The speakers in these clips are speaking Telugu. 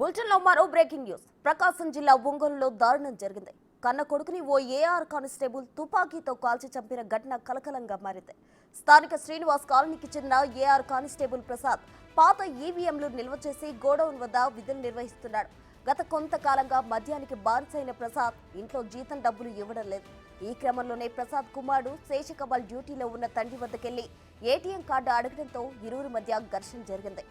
బులెటిన్లో మరో బ్రేకింగ్ న్యూస్. ప్రకాశం జిల్లా ఒంగోలులో దారుణం జరిగింది. కన్న కొడుకుని ఓ ఏఆర్ కానిస్టేబుల్ తుపాకీతో కాల్చి చంపిన ఘటన కలకలంగా మారింది. స్థానిక శ్రీనివాస్ కాలనీకి చెందిన ఏఆర్ కానిస్టేబుల్ ప్రసాద్ పాత ఈవీఎంలు నిల్వ చేసి గోడౌన్ వద్ద విధులు నిర్వహిస్తున్నాడు. గత కొంతకాలంగా మద్యానికి బానిసైన ప్రసాద్ ఇంట్లో జీతం డబ్బులు ఇవ్వడం లేదు. ఈ క్రమంలోనే ప్రసాద్ కుమారుడు శేషకమల్ డ్యూటీలో ఉన్న తండ్రి వద్దకెళ్ళి ఏటీఎం కార్డు అడగడంతో ఇరువురి మధ్య ఘర్షణ జరిగింది.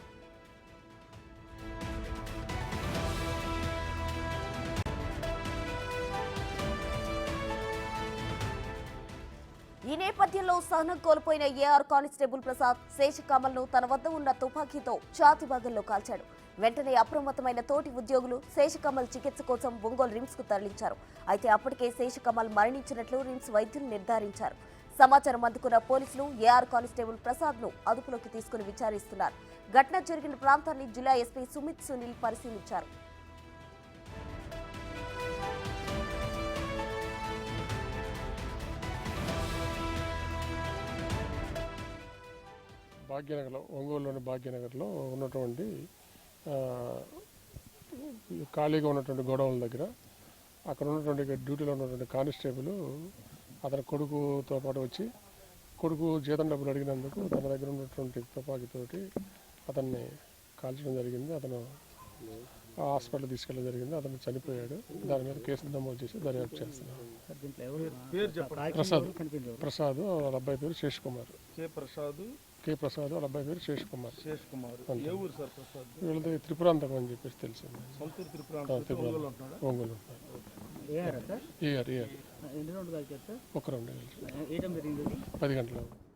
ఈ నేపథ్యంలో సహనం కోల్పోయిన ఏఆర్ కానిస్టేబుల్ ప్రసాద్ శేషకమల్ను తన వద్ద ఉన్న తుపాకీతో ఛాతి భాగంలో కాల్చాడు. వెంటనే అప్రమత్తమైన తోటి ఉద్యోగులు శేషకమల్ చికిత్స కోసం ఒంగోలు రిమ్స్కు తరలించారు. అయితే అప్పటికే శేషకమల్ మరణించినట్లు రిమ్స్ వైద్యులు నిర్ధారించారు. సమాచారం అందుకున్న పోలీసులు ఏఆర్ కానిస్టేబుల్ ప్రసాద్ను అదుపులోకి తీసుకుని విచారిస్తున్నారు. ఘటన జరిగిన ప్రాంతాన్ని జిల్లా ఎస్పీ సుమిత్ సునీల్ పరిశీలించారు. భాగ్యనగర్లో ఒంగోలులోని భాగ్యనగర్లో ఉన్నటువంటి ఆ, ఖాళీగా ఉన్నటువంటి గోడౌన్ల దగ్గర అక్కడ ఉన్నటువంటి డ్యూటీలో ఉన్నటువంటి కానిస్టేబుల్ అతని కొడుకుతో పాటు వచ్చి కొడుకు జీతం డబ్బులు అడిగినందుకు తన దగ్గర ఉన్నటువంటి తుపాకీతోటి అతన్ని కాల్చడం జరిగింది. అతను హాస్పిటల్ తీసుకెళ్ళడం జరిగింది. అతను చనిపోయాడు. దాని మీద కేసు నమోదు చేసి దర్యాప్తు చెప్పండి. ప్రసాద్. ప్రసాద్ వాళ్ళ అబ్బాయి పేరు శేష్ కుమార్. ప్రసాద్ కే ప్రసాద్ వాళ్ళ అబ్బాయి పేరు శేష్ కుమార్. శేష్ కుమార్. ఏ ఊరు సార్ ప్రసాద్? వీళ్ళది త్రిపురాంతకం అని చెప్పేసి తెలిసింది. సొంతూరు త్రిపుర ఆ, త్రిపుర. Ongole AR sir? ఒక రెండు? పది గంటలు.